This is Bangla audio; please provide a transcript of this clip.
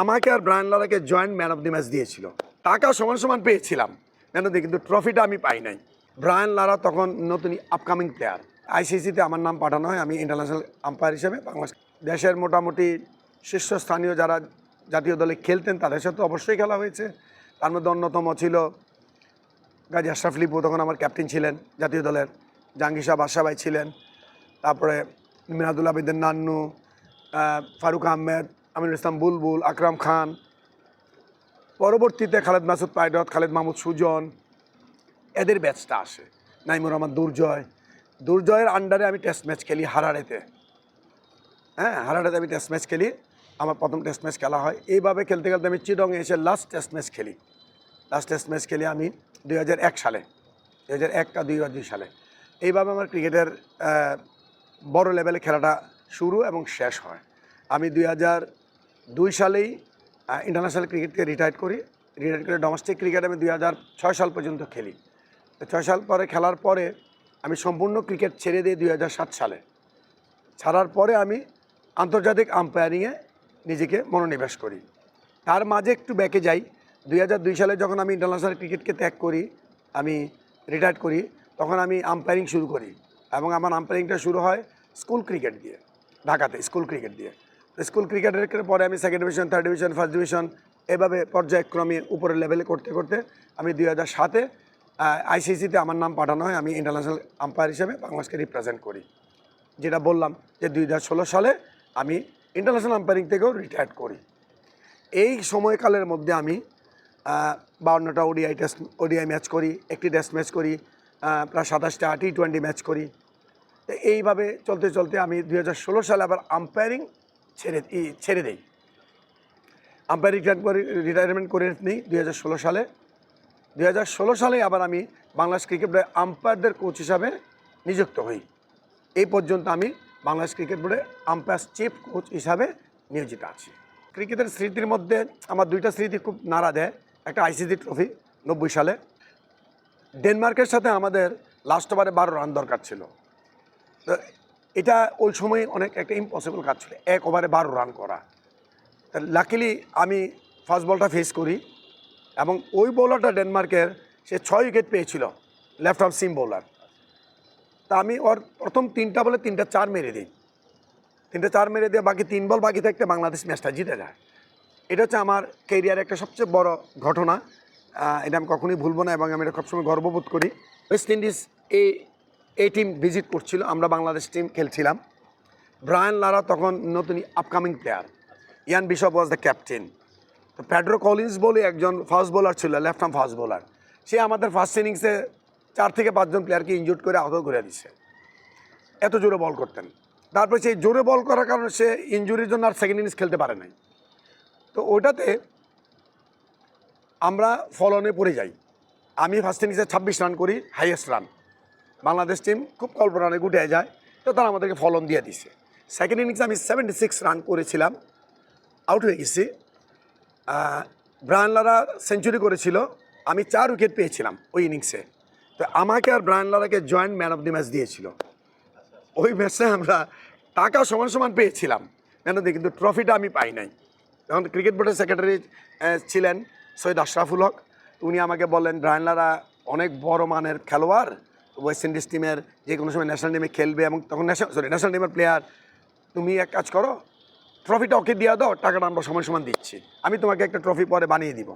আমাকে আর Brian লারাকে joint man of the match দিয়েছিল। টাকা সমান সমান পেয়েছিলাম। ম্যান অফ দি কিন্তু ট্রফিটা আমি পাই নাই। ব্রায়ান লারা তখন নতুন আপকামিং প্লেয়ার আইসিসিতে আমার নাম পাঠানো হয়, আমি ইন্টারন্যাশনাল আম্পায়ার হিসেবে বাংলাদেশ দেশের মোটামুটি শীর্ষস্থানীয় যারা জাতীয় দলে খেলতেন, তাদের সাথে অবশ্যই খেলা হয়েছে। তার মধ্যে অন্যতম ছিল গাজী আশরাফ লিপু, তখন আমার ক্যাপ্টেন ছিলেন জাতীয় দলের। জাহাঙ্গীর শাহ ছিলেন। তারপরে মিনাদুল আবিদিন নান্নু ফারুক আহমেদ আমিনুল ইসলাম বুলবুল, আকরাম খান, পরবর্তীতে খালেদ মাসুদ পাইডত, খালেদ মাহমুদ সুজন, এদের ব্যাচটা আসে। নাইমুর রহমান দুর্জয়। দুর্জয়ের আন্ডারে আমি টেস্ট ম্যাচ খেলি হারারেতে। হ্যাঁ হারারেতে আমি টেস্ট ম্যাচ খেলি। আমার প্রথম টেস্ট ম্যাচ খেলা হয়। এইভাবে খেলতে খেলতে আমি চিটংয়ে এসে লাস্ট টেস্ট ম্যাচ খেলি। লাস্ট টেস্ট ম্যাচ খেলি আমি দু হাজার এক সালে। দুই হাজার একটা দুই হাজার দুই সালে। এইভাবে আমার ক্রিকেটের বড় লেভেলে খেলাটা শুরু এবং শেষ হয়। আমি দুই হাজার দুই সালেই ইন্টারন্যাশনাল ক্রিকেট থেকে রিটায়ার করি। রিটায়ার করে ডোমেস্টিক ক্রিকেট আমি দুই হাজার ছয় সাল পর্যন্ত খেলি। ছয় সাল পরে খেলার পরে আমি সম্পূর্ণ ক্রিকেট ছেড়ে দিই দুই হাজার সাত সালে। ছাড়ার পরে আমি আন্তর্জাতিক আম্পায়ারিংয়ে নিজেকে মনোনিবেশ করি। তার মাঝে একটু ব্যাকে যাই। দুই হাজার দুই সালে যখন আমি ইন্টারন্যাশনাল ক্রিকেটকে ত্যাগ করি, আমি রিটায়ার করি, তখন আমি আম্পায়ারিং শুরু করি। এবং আমার আম্পায়ারিংটা শুরু হয় স্কুল ক্রিকেট দিয়ে, ঢাকাতে স্কুল ক্রিকেট দিয়ে। স্কুল ক্রিকেটের পরে আমি second division third division first division এভাবে পর্যায়ক্রমে উপরের লেভেলে করতে করতে আমি দুই হাজার সাতে আইসিসিতে আমার নাম পাঠানো হয়, আমি ইন্টারন্যাশনাল আম্পায়ার হিসেবে বাংলাদেশকে রিপ্রেজেন্ট করি। যেটা বললাম যে দুই হাজার ষোলো সালে আমি ইন্টারন্যাশনাল আম্পায়ারিং থেকেও রিটায়ার করি। এই সময়কালের মধ্যে আমি বাউন্নটা ওডিআই টেস্ট ওডিআই ম্যাচ করি, একটি টেস্ট ম্যাচ করি প্রায় সাতাশটা টি টোয়েন্টি ম্যাচ করি। তো এইভাবে চলতে চলতে আমি দুই হাজার ষোলো সালে আবার আম্পায়ারিং ছেড়ে ছেড়ে দেই। আম্পায়ারিং রিটায়ারমেন্ট করে নিই দুই হাজার ষোলো সালে। দুই হাজার ষোলো সালে আবার আমি বাংলাদেশ ক্রিকেট বোর্ডে আম্পায়ারদের কোচ হিসাবে নিযুক্ত হই। এই পর্যন্ত আমি বাংলাদেশ ক্রিকেট বোর্ডে আম্পায়ার চিফ কোচ হিসাবে নিয়োজিত আছি। ক্রিকেটের স্মৃতির মধ্যে আমার দুইটা স্মৃতি খুব নাড়া দেয়। একটা আইসিসি ট্রফি নব্বই সালে। ডেনমার্কের সাথে আমাদের লাস্ট ওভারে বারো রান দরকার ছিল। এটা ওই সময় অনেক একটা ইম্পসিবল কাজ ছিল এক ওভারে বারো রান করা। লাকিলি আমি ফার্স্ট বলটা ফেস করি এবং ওই বোলারটা ডেনমার্কের সে ছয় উইকেট পেয়েছিল লেফট আর্ম সিম বোলার তা আমি ওর প্রথম তিনটা বলে তিনটা চার মেরে দিই। তিনটা চার মেরে দিয়ে বাকি তিন বল বাকি থাকতে বাংলাদেশ ম্যাচটা জিতে যায়। এটা হচ্ছে আমার কেরিয়ারের একটা সবচেয়ে বড় ঘটনা। এটা আমি কখনোই ভুলবো না এবং আমি এটা সবসময় গর্ববোধ করি। ওয়েস্ট ইন্ডিজ এই এই টিম ভিজিট করছিল, আমরা বাংলাদেশ টিম খেলছিলাম। ব্রায়ান লারা তখন নতুন upcoming player Ian Bishop was the captain তো প্যাড্রো কলিন্স বলে একজন ফাস্ট বোলার ছিল লেফট আর্ম ফাস্ট বোলার সে আমাদের ফার্স্ট ইনিংসে চার থেকে পাঁচজন প্লেয়ারকে ইনজুর্ড করে আহত করে দিচ্ছে এত জোরে বল করতেন। তারপরে সেই জোরে বল করার কারণে সে ইনজুরির জন্য আর সেকেন্ড ইনিংস খেলতে পারে নাই। তো ওটাতে আমরা ফলনে পড়ে যাই। আমি ফার্স্ট ইনিংসে ছাব্বিশ রান করি হাইয়েস্ট রান বাংলাদেশ টিম খুব অল্প রানে গুটে যায় তো তারা আমাদেরকে ফলন দিয়ে দিছে। সেকেন্ড ইনিংসে আমি সেভেন্টি সিক্স রান করেছিলাম আউট হয়ে গেছি। আহ, ব্রায়ান লারা সেঞ্চুরি করেছিল আমি চার উইকেট পেয়েছিলাম ওই ইনিংসে তো আমাকে আর Brian লারাকে joint man of the match দিয়েছিল। ওই ম্যাচে আমরা টাকা সমান সমান পেয়েছিলাম। ম্যান অফ দি কিন্তু ট্রফিটা আমি পাই নাই। তখন ক্রিকেট বোর্ডের সেক্রেটারি ছিলেন সৈয়দ আশরাফুল হক। উনি আমাকে বললেন ব্রায়ান লারা অনেক বড় মানের খেলোয়াড় ওয়েস্ট ইন্ডিজ টিমের যে কোনো সময় ন্যাশনাল টিমে খেলবে এবং তখন ন্যাশনাল সরি ন্যাশনাল টিমের প্লেয়ার তুমি এক কাজ করো ট্রফিটা ওকে দিয়ে দাও, টাকাটা আমরা সময় সমান দিচ্ছি। আমি তোমাকে একটা ট্রফি পরে বানিয়ে দিব।